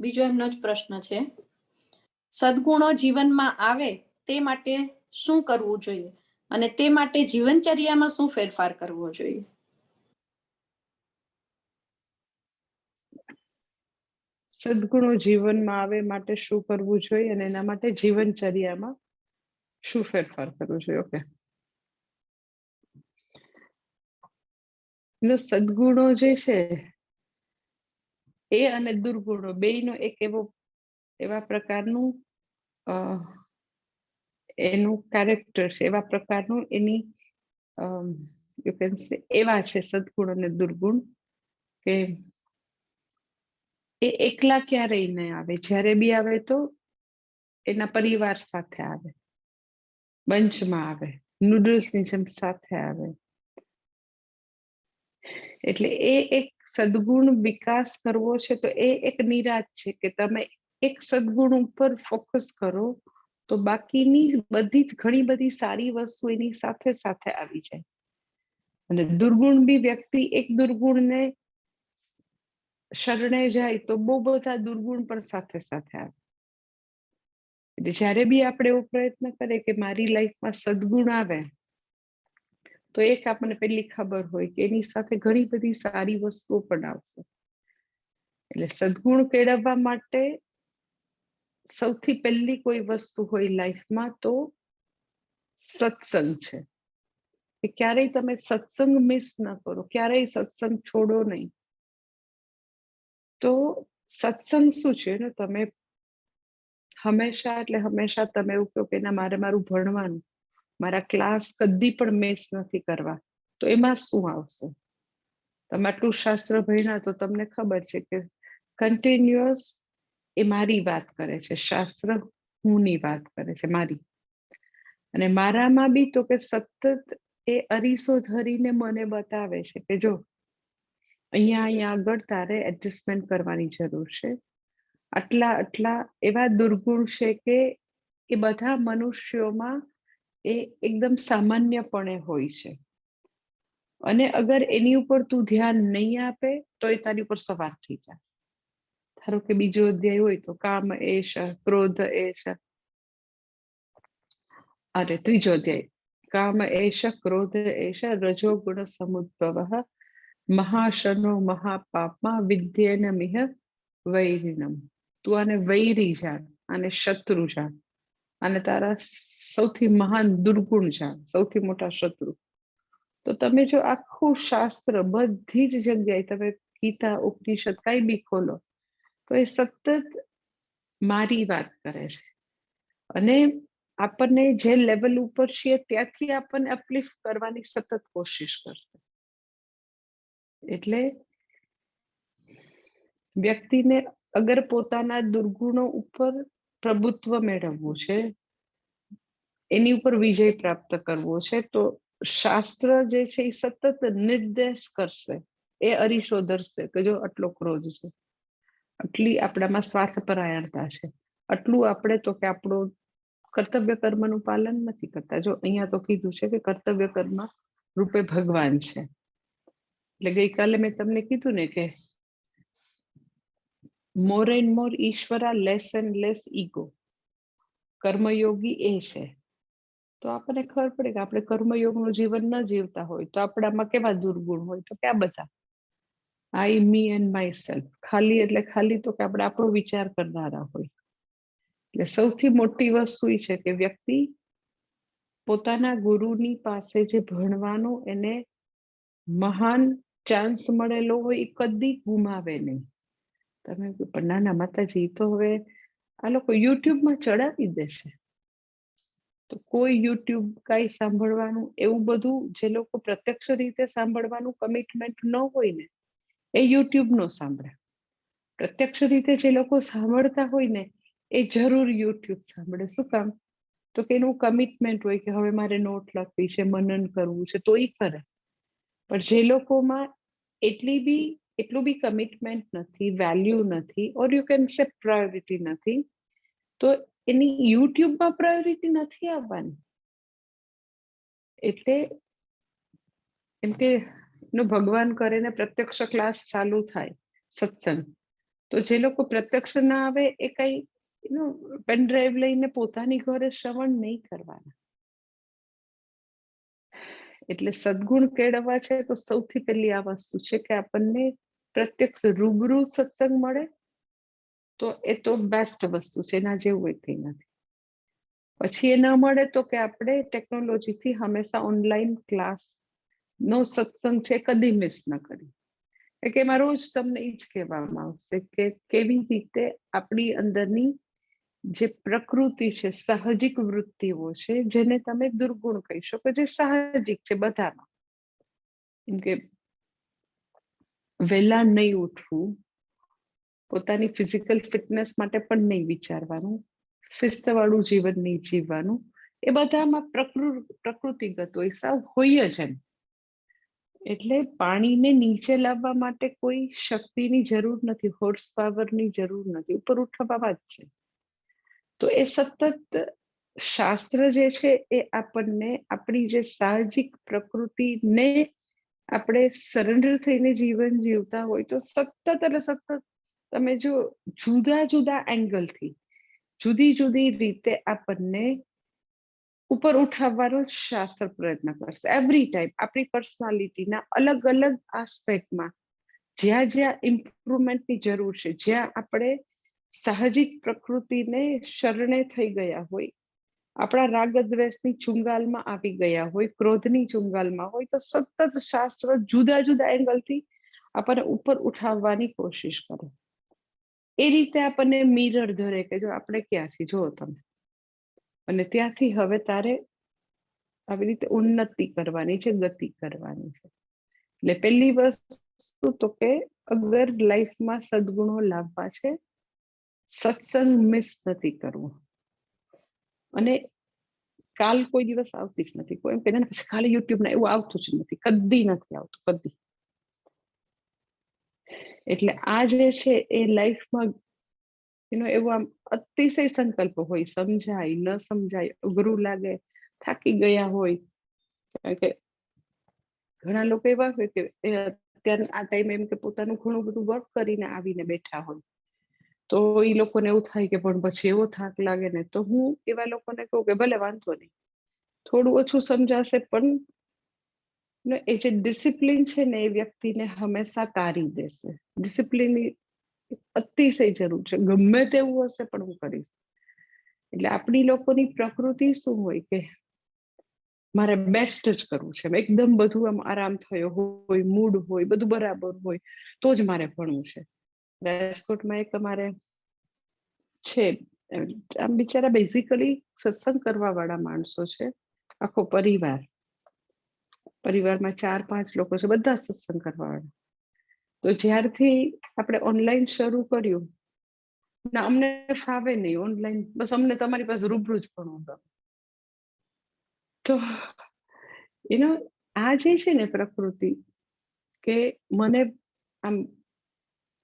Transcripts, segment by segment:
બીજો એમનો જ પ્રશ્ન છે. સદગુણો જીવનમાં આવે તે માટે શું કરવું જોઈએ? અને તે માટે જીવનચર્યામાં શું ફેરફાર કરવો જોઈએ? સદગુણો જીવનમાં આવે માટે શું કરવું જોઈએ અને એના માટે જીવનચર્યામાં શું ફેરફાર કરવો જોઈએ? ઓકે સદગુણો જે છે એ અને દુર્ગુણો બેયનો એક એવો, એવા પ્રકારનું એનું કેરેક્ટર છે, એવા પ્રકારનું એની યુ કેન સે એવા છે સદગુણ અને દુર્ગુણ કે એ એકલા ક્યારેય નહીં આવે. જ્યારે બી આવે તો એના પરિવાર સાથે આવે. બંચમાં આવે. નૂડલ્સની જેમ સાથે આવે. એટલે એ એક સદગુણ વિકાસ કરવો છે, તો એ એક નિરાશ છે કે તમે એક સદગુણ ઉપર ફોકસ કરો, તો બાકીની બધી જ ઘણી બધી સારી વસ્તુ એની સાથે સાથે આવી જાય. અને દુર્ગુણ બી વ્યક્તિ એક દુર્ગુણને શરણે જાય, તો બહુ બધા દુર્ગુણ પણ સાથે સાથે આવે. એટલે જ્યારે બી આપણે એવો પ્રયત્ન કરીએ કે મારી લાઈફમાં સદગુણ આવે તો એક આપણને પહેલી ખબર હોય કે એની સાથે ઘણી બધી સારી વસ્તુઓ પણ આવશે. એટલે સદગુણ કેળવવા માટે સૌથી પહેલી કોઈ વસ્તુ હોય લાઈફમાં તો સત્સંગ છે. કે ક્યારેય તમે સત્સંગ મિસ ન કરો, ક્યારેય સત્સંગ છોડો નહીં. તો સત્સંગ શું છે ને તમે હંમેશા એટલે હંમેશા તમે એવું કહો કે ના, મારે મારું ભણવાનું મારા ક્લાસ કદી પણ મિસ નથી કરવા. તો એમાં શું આવશે? તમે આટલું શાસ્ત્ર ભણ્યા તો તમને ખબર છે કે કન્ટિન્યુઅસ એ મારી વાત કરે છે. શાસ્ત્ર હુંની વાત કરે છે, મારી. અને મારામાં બી તો કે સતત એ અરીસો ધરીને મને બતાવે છે કે જો, અહીંયા અહીંયા આગળ તારે એડજસ્ટમેન્ટ કરવાની જરૂર છે. આટલા આટલા એવા દુર્ગુણ છે કે એ બધા મનુષ્યોમાં એ એકદમ સામાન્યપણે હોય છે. અને અગર એની ઉપર તું ધ્યાન નહીં આપે, તો એ તારી ઉપર સવાર થઈ જાય. ધારો કે બીજો અધ્યાય હોય તો કામ એશ ક્રોધ એશ અરે, ત્રીજો અધ્યાય. કામ એશ ક્રોધ એશ રજો ગુણ સમુદ્ભવ મહાશનો મહાપાપમાં વિદ્યેન મિહ વૈરિનમ. તું આને વૈરી જાણ, આને શત્રુ જાણ. અને તારા સૌથી મહાન દુર્ગુણ જાણ સૌથી મોટા શત્રુ. તો તમે જો આખું શાસ્ત્ર બધી જ જગ્યાએ તમે ગીતા, ઉપનિષદ કઈ બી ખોલો, તો એ સતત મારી વાત કરે છે. અને આપણને જે લેવલ ઉપર છીએ ત્યાંથી આપણને અપલિફ્ટ કરવાની સતત કોશિશ કરશે. એટલે વ્યક્તિને અગર પોતાના દુર્ગુણો ઉપર પ્રભુત્વ મેળવવું છે એની ઉપર વિજય પ્રાપ્ત કરવો છે, તો શાસ્ત્ર જે છે એ સતત નિર્દેશ કરશે. એ અરીસો ધરશે કે જો આટલો ક્રોધ છે, આટલી આપણામાં સ્વાર્થપરાયણતા છે, આટલું આપણે તો કે આપણું કર્તવ્ય કર્મનું પાલન નથી કરતા. જો અહીંયા તો કીધું છે કે કર્તવ્ય કર્મ રૂપે ભગવાન છે. એટલે ગઈકાલે મેં તમને કીધું ને કે મોર એન્ડ મોર ઈશ્વરા લેસ એન્ડ લેસ ઈગો કર્મયોગી એ છે. તો આપણને ખબર પડે કે આપણે કર્મયોગનું જીવન ન જીવતા હોય તો આપણામાં કેવા દુર્ગુણ હોય તો ક્યાં બધા. I me and myself ખાલી એટલે ખાલી તો કે આપણે આપણો વિચાર કરનારા હોય. એટલે સૌથી મોટી વસ્તુ એ છે કે વ્યક્તિ પોતાના ગુરુની પાસે જે ભણવાનું એને મહાન ચાન્સ મળેલો હોય એ કદી ગુમાવે નહીં. તમે પણ નાના માતાજી, તો હવે આ લોકો યુટ્યુબમાં ચડાવી દેશે. તો કોઈ યુટ્યુબ કઈ સાંભળવાનું, એવું બધું જે લોકો પ્રત્યક્ષ રીતે સાંભળવાનું કમિટમેન્ટ ન હોય ને, એ યુટ્યુબ નો સાંભળે. પ્રત્યક્ષ રીતે જે લોકો સાંભળતા હોય ને, એ જરૂર યુટ્યુબ સાંભળે. શું કામ? તો કે એનું કમિટમેન્ટ હોય કે હવે મારે નોટ લખવી છે, મનન કરવું છે, તો એ કરે. પણ જે લોકોમાં એટલી બી, એટલું બી કમિટમેન્ટ નથી વેલ્યુ નથી or you can say priority નથી, તો એની યુટ્યુબમાં પ્રાયોરિટી નથી આવવાની. એટલે એમ કે એનું ભગવાન કરે ને પ્રત્યક્ષ ક્લાસ ચાલુ થાય સત્સંગ. તો જે લોકો પ્રત્યક્ષ ના આવે એ કઈ પેન ડ્રાઈવ લઈને પોતાની ઘરે શ્રવણ નહીં કરવાના. એટલે સદગુણ કેળવવા છે તો સૌથી પહેલી આ વસ્તુ છે કે આપણને પ્રત્યક્ષ રૂબરૂ સત્સંગ મળે તો એ તો બેસ્ટ વસ્તુ છે, એના જેવું કંઈ નથી. પછી એ ન મળે તો કે આપણે ટેકનોલોજીથી હંમેશા ઓનલાઈન ક્લાસ નો સત્સંગ છે, કદી મિસ ન કરી કે એમાં રોજ તમને એ જ કહેવામાં આવશે કે કેવી રીતે આપણી અંદરની જે પ્રકૃતિ છે, સાહજિક વૃત્તિઓ છે, જેને તમે દુર્ગુણ કહી શકો, જે સાહજિક છે બધામાં. એમ કે વહેલા નહીં ઉઠવું પોતાની ફિઝિકલ ફિટનેસ માટે પણ નહીં વિચારવાનું, શિસ્તવાળું જીવન નહીં જીવવાનું. એ બધામાં પ્રકૃતિગત હોય સાવ હોય જ એમ. એટલે પાણીને નીચે લાવવા માટે કોઈ શક્તિની જરૂર નથી હોર્સ પાવરની જરૂર નથી, ઉપર ઉઠાવવા જ છે. તો એ સતત શાસ્ત્ર જે છે એ આપણને આપણી જે સાહજિક પ્રકૃતિને આપણે સરેન્ડર થઈને જીવન જીવતા હોય તો સતત અને સતત તમે જો જુદા જુદા એંગલથી જુદી જુદી રીતે આપણને ઉપર ઉઠાવવાનો શાસ્ત્ર પ્રયત્ન કરશે. એવરી ટાઈમ આપણી પર્સનાલિટીના અલગ અલગ આસ્પેક્ટમાં જ્યાં જ્યાં ઇમ્પ્રુવમેન્ટની જરૂર છે, જ્યાં આપણે સાહજિક પ્રકૃતિને શરણે થઈ ગયા હોય, આપણા રાગ દ્વેષની ચુંગાલમાં આવી ગયા હોય, ક્રોધની ચુંગાલમાં હોય, તો સતત શાસ્ત્ર જુદા જુદા એંગલથી આપણને ઉપર ઉઠાવવાની કોશિશ કરે. એ રીતે આપણને મિરર ધરે કે જો આપણે ક્યાંથી? જો તમે. અને ત્યાંથી હવે તારે આવી રીતે ઉન્નતિ કરવાની છે, ગતિ કરવાની છે. એટલે પહેલી વસ્તુ તો કે અગર લાઈફમાં સદગુણો લાવવા છે, સત્સંગ મિસ નથી કરવું. અને કાલ કોઈ દિવસ આવતી જ નથી. કોઈ એમ કે ખાલી યુટ્યુબ ના, એવું આવતું જ નથી. કદી નથી આવતું, કદી. એટલે આ જે છે એ લાઈફમાં એનો એવો આમ અતિશય સંકલ્પ હોય, સમજાય, ન સમજાય, અઘરું લાગે, થાકી ગયા હોય. કે ઘણા લોકો એવા હોય કે અત્યારે આ ટાઈમે એમ કે પોતાનું ઘણું બધું વર્ક કરીને આવીને બેઠા હોય. તો એ લોકોને એવું થાય કે પણ પછી એવો થાક લાગે ને તો હું એવા લોકોને કહું કે ભલે વાંધો નહીં. થોડું ઓછું સમજાશે પણ એ જે ડિસિપ્લિન છે ને એ વ્યક્તિને હંમેશા તારી દેશે. ડિસિપ્લિન અતિશય જરૂર છે. ગમે તેવું હશે પણ હું કરીશ. એટલે આપણી લોકોની પ્રકૃતિ શું હોય કે મારે બેસ્ટ જ કરવું છે. એકદમ બધું આમ આરામ થયો હોય મૂડ હોય, બધું બરાબર હોય, તો જ મારે ભણવું છે. રાજકોટમાં એક અમારે છે. આમ બિચારા બેઝિકલી સત્સંગ કરવા વાળા માણસો છે. આખો પરિવાર. પરિવારમાં ચાર, પાંચ લોકો છે, બધા સત્સંગ કરવાવાળા તો જ્યારથી આપણે ઓનલાઈન શરૂ કર્યું, ના, અમને ફાવે નહીં ઓનલાઈન બસ અમને તમારી પાસે રૂબરૂ જ ભણવું ગમે. તો એનો આ જે છે ને પ્રકૃતિ, કે મને આમ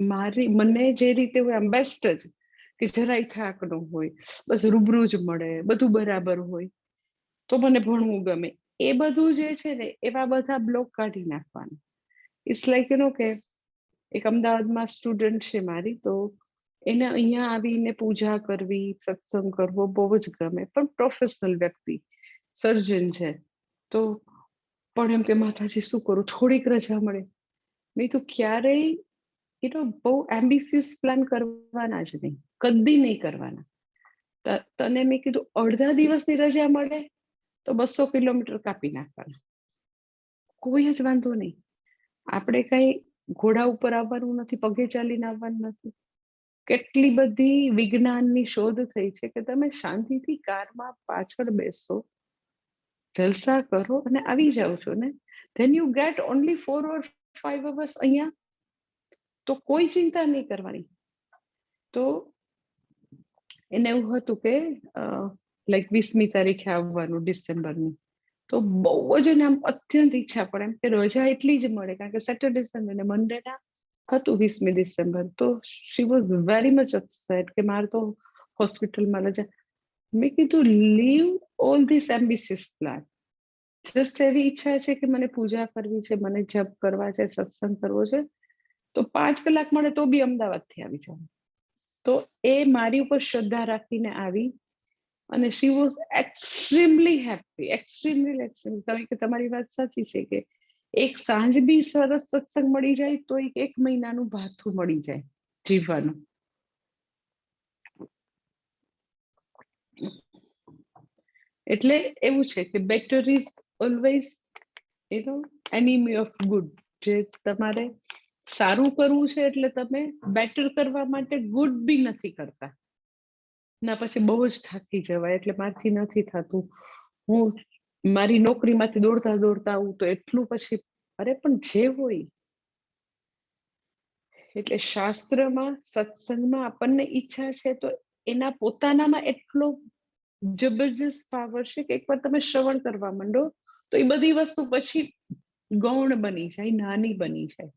મારી, મને જે રીતે હોય આમ બેસ્ટ જ, કે જરાય થાક ન હોય, બસ રૂબરૂ જ મળે, બધું બરાબર હોય, તો મને ભણવું ગમે. એ બધું જે છે ને, એવા બધા બ્લોક કાઢી નાખવાના. ઇટ્સ લાઈક નો કે એક અમદાવાદમાં સ્ટુડન્ટ છે મારી, તો એને અહીંયા આવીને પૂજા કરવી, સત્સંગ કરવો બહુ જ ગમે, પણ પ્રોફેશનલ વ્યક્તિ સર્જન છે. તો પણ એમ કે, માતાજી, શું કરું? થોડીક રજા મળે. મેં તો ક્યારેય એનો બહુ એમ્બિસિયસ પ્લાન કરવાના જ નહીં. કદી નહીં કરવાના. તને મેં કીધું, અડધા દિવસની રજા મળે તો બસો કિલોમીટર કાપી નાખવાના. કોઈ જ વાંધો નહીં. આપણે કઈ ઘોડા ઉપર આવવાનું નથી, પગે ચાલીને આવવાનું નથી. કેટલી બધી વિજ્ઞાનની શોધ થઈ છે કે તમે શાંતિથી કારમાં પાછળ બેસો, જલસા કરો અને આવી જાઓ છો ને? Then you get only four or five hours અહીંયા. તો કોઈ ચિંતા નહીં કરવાની. તો એને એવું હતું કે લાઈક વીસમી તારીખે આવવાનું, ડિસેમ્બરની. તો બહુ જ એને આમ અત્યંત ઈચ્છા પડે એમ કે રજા એટલી જ મળે, કારણ કે સેટરડે સન્ડે ને મંડે ના હતું વીસમી ડિસેમ્બર. તો she was very much upset કે મારે તો હોસ્પિટલમાં રજા. મેં કીધું leave all this ambitious plan just એવી ઈચ્છા છે કે મને પૂજા કરવી છે, મને જપ કરવા છે, સત્સંગ કરવો છે. તો પાંચ કલાક મળે તો બી અમદાવાદથી આવી જાઉં. તો એ મારી ઉપર શ્રદ્ધા રાખીને આવી. અને she was extremely happy extremely extreme તમે કે તમારી વાત સાચી છે કે એક સાંજ બી સરસ સત્સંગ મળી જાય તો એક એક મહિનાનું ભાથું મળી જાય જીવવાનું. એટલે એવું છે કે better is always you know enemy of good જે તમારે સારું કરવું છે એટલે તમે બેટર કરવા માટે ગુડ બી નથી કરતા. ના, પછી બહુ જ થાકી જવાય, એટલે મારથી નથી થતું. હું મારી નોકરીમાંથી દોડતા દોડતા આવું તો એટલું પછી, અરે પણ જે હોય. એટલે શાસ્ત્રમાં, સત્સંગમાં આપણને ઈચ્છા છે તો એના પોતાનામાં એટલો જબરજસ્ત પાવર છે કે એકવાર તમે શ્રવણ કરવા માંડો, તો એ બધી વસ્તુ પછી ગૌણ બની જાય, નાની બની જાય.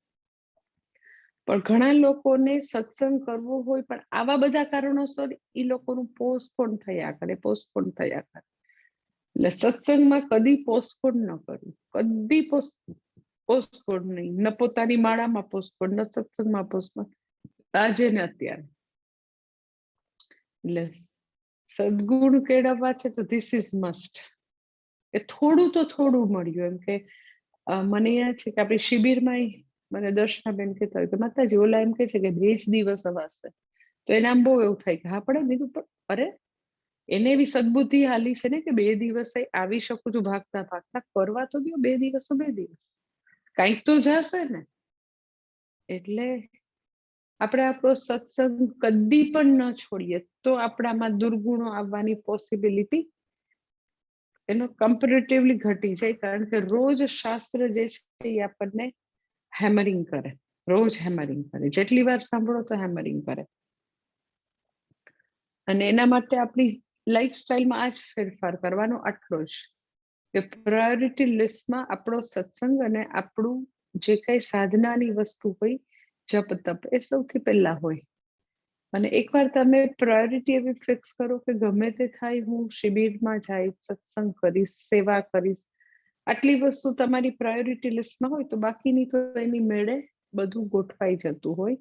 પણ ઘણા લોકોને સત્સંગ કરવો હોય, પણ આવા બધા કારણોસર એ લોકોનું પોસ્ટપોન થયા કરે પોસ્ટપોન થયા કરે. એટલે સત્સંગમાં કદી પોસ્ટપોન ન કરવું, કદી પોસ્ટપોન નહીં. ન પોતાની માળામાં પોસ્ટપોન ન સત્સંગમાં પોસ્ટપોન આજે ને અત્યારે. એટલે સદગુણ કેળવવા છે તો ધીસ ઇઝ મસ્ટ એ થોડું તો થોડું મળ્યું એમ કે મને યાદ છે કે આપણી શિબિરમાં ય દર્શના બેન કહેતા હોય કે માતાજી ઓલા એમ કે છે કે બે જ દિવસ અવાશે તો એને આમ બહુ એવું થાય કે હા પડે બીજું પણ અરે, એને એવી સદબુદ્ધિ હાલી છે ને કે બે દિવસે આવી શકું છું ભાગતા ભાગતા, કરવા તો દો બે દિવસ બે દિવસ. કંઈક તો જશે ને. એટલે આપણે આપણો સત્સંગ કદી પણ ન છોડીએ, તો આપણામાં દુર્ગુણો આવવાની પોસિબિલિટી એનો કમ્પેરેટિવલી ઘટી જાય, કારણ કે રોજ શાસ્ત્ર જે છે એ આપણને હેમરિંગ કરે, રોજ હેમરિંગ કરે. જેટલી વાર સાંભળો તો હેમરિંગ કરે. અને એના માટે આપણી લાઈફસ્ટાઈલમાં આ જ ફેરફાર કરવાનો આટલો જ કે પ્રાયોરિટી લિસ્ટમાં આપણો સત્સંગ અને આપણું જે કઈ સાધનાની વસ્તુ હોય, જપ તપ, એ સૌથી પહેલા હોય. અને એકવાર તમે પ્રાયોરિટી એવી ફિક્સ કરો કે ગમે તે થાય હું શિબિરમાં જઈશ સત્સંગ કરીશ, સેવા કરીશ આટલી વસ્તુ તમારી પ્રાયોરિટી લિસ્ટમાં હોય તો બાકીની તો એની મેળે બધું ગોઠવાઈ જતું હોય.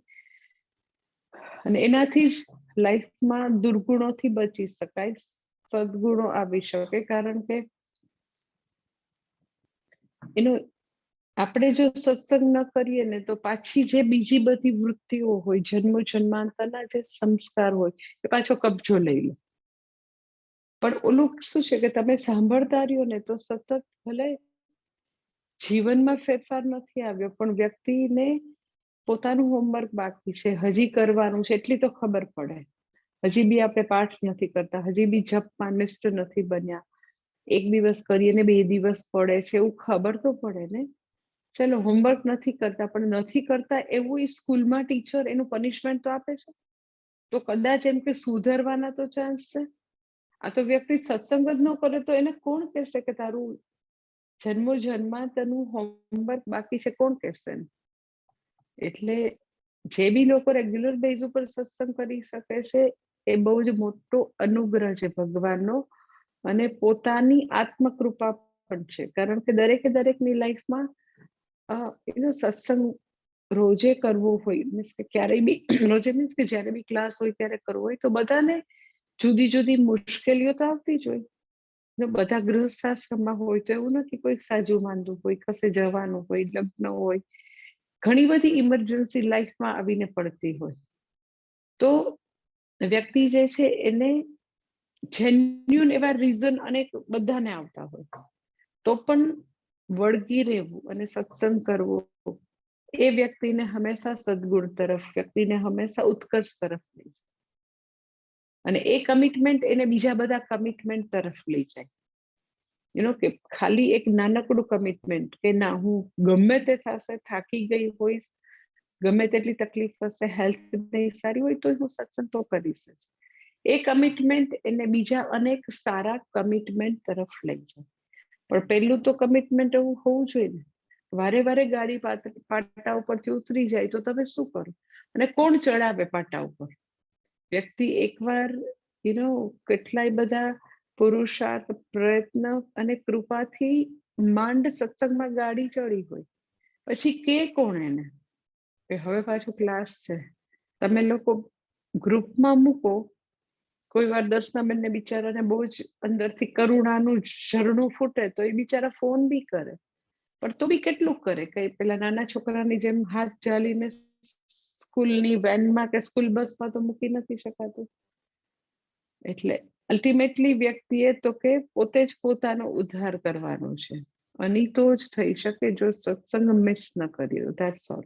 અને એનાથી જ લાઈફમાં દુર્ગુણોથી બચી શકાય, સદગુણો આવી શકે. કારણ કે એનો આપણે જો સત્સંગ ન કરીએ ને તો પાછી જે બીજી બધી વૃત્તિઓ હોય, જન્મ જન્માંતરના જે સંસ્કાર હોય, એ પાછો કબજો લઈ લે. પણ ઓલું શું છે કે તમે સાંભળતા રહ્યો ને તો સતત ભલે જીવનમાં ફેરફાર નથી આવ્યો, પણ વ્યક્તિને પોતાનું હોમવર્ક બાકી છે, હજી કરવાનું છે, એટલી તો ખબર પડે. હજી બી આપણે પાઠ નથી કરતા, હજી બી જપમાં નિષ્ઠ નથી બન્યા. એક દિવસ કરીએ ને બે દિવસ પડે છે, એવું ખબર તો પડે ને. ચલો હોમવર્ક નથી કરતા, પણ નથી કરતા એવું એ સ્કૂલમાં ટીચર એનું પનિશમેન્ટ તો આપે છે? તો કદાચ એમ કે સુધરવાના તો ચાન્સ છે? આ તો વ્યક્તિ સત્સંગ જ ન કરે તો એને કોણ કહેશે કે તારું જન્મો જન્માંતરનું હોમવર્ક બાકી છે? કોણ કહેશે એટલે જે બી લોકો રેગ્યુલર બેઝ ઉપર સત્સંગ કરી શકે છે, એ બહુ જ મોટો અનુગ્રહ છે ભગવાનનો અને પોતાની આત્મકૃપા પણ છે. કારણ કે દરેકે દરેકની લાઈફમાં એનો સત્સંગ રોજે કરવો હોય. મીન્સ કે ક્યારેય બી, રોજે મીન્સ કે જ્યારે બી ક્લાસ હોય, ત્યારે કરવો હોય, તો બધાને જુદી જુદી મુશ્કેલીઓ તો આવતી જ હોય. બધા ગૃહસ્થાશ્રમમાં હોય તો એવું નથી કોઈક સાજુ માંદું હોય કશે જવાનું હોય, લગ્ન હોય. ઘણી બધી ઇમરજન્સી લાઈફમાં આવીને પડતી હોય. તો વ્યક્તિ જે છે એને જેન્યુન એવા રીઝન અનેક બધાને આવતા હોય. તો પણ વળગી રહેવું અને સત્સંગ કરવો એ વ્યક્તિને હંમેશા સદગુણ તરફ, વ્યક્તિને હંમેશા ઉત્કર્ષ તરફ લઈ જાય અને એ કમિટમેન્ટ એને બીજા બધા કમિટમેન્ટ તરફ લઈ જાય. યુ કે ખાલી એક નાનકડું કમિટમેન્ટ કે ના, હું ગમે તે થશે, થાકી ગઈ હોઈશ, ગમે તેટલી તકલીફ હશે હેલ્થ નહીં સારી હોય તો હું સત્સંગ તો કરીશ જ એ કમિટમેન્ટ એને બીજા અનેક સારા કમિટમેન્ટ તરફ લઈ જાય. પણ પહેલું તો કમિટમેન્ટ એવું હોવું જોઈએ ને. વારે વારે ગાડી પાટા ઉપરથી ઉતરી જાય તો તમે શું કરો? અને કોણ ચડાવે પાટા ઉપર? વ્યક્તિ એકવાર યુ નો કેટલાય બધા પુરુષાર્થ, પ્રયત્ન અને કૃપાથી માંડ સત્સંગમાં ગાડી ચડી હોય. પછી કે કોણ એને? કે હવે પાછો ક્લાસ છે. તમે લોકો ગ્રુપમાં મૂકો. કોઈ વાર દસના બંને બિચારાને બહુ જ અંદરથી કરુણાનું ઝરણું ફૂટે તો એ બિચારા ફોન બી કરે. પણ તો બી કેટલું કરે? કઈ પેલા નાના છોકરાની જેમ હાથ ચાલીને સ્કૂલની વેનમાં કે સ્કૂલ બસમાં તો મૂકી નથી શકાતું. એટલે અલ્ટિમેટલી વ્યક્તિએ તો કે પોતે જ પોતાનો ઉદ્ધાર કરવાનો છે. અને તો જ થઈ શકે જો સત્સંગ મિસ ન કર્યો ધેટ્સ ઓલ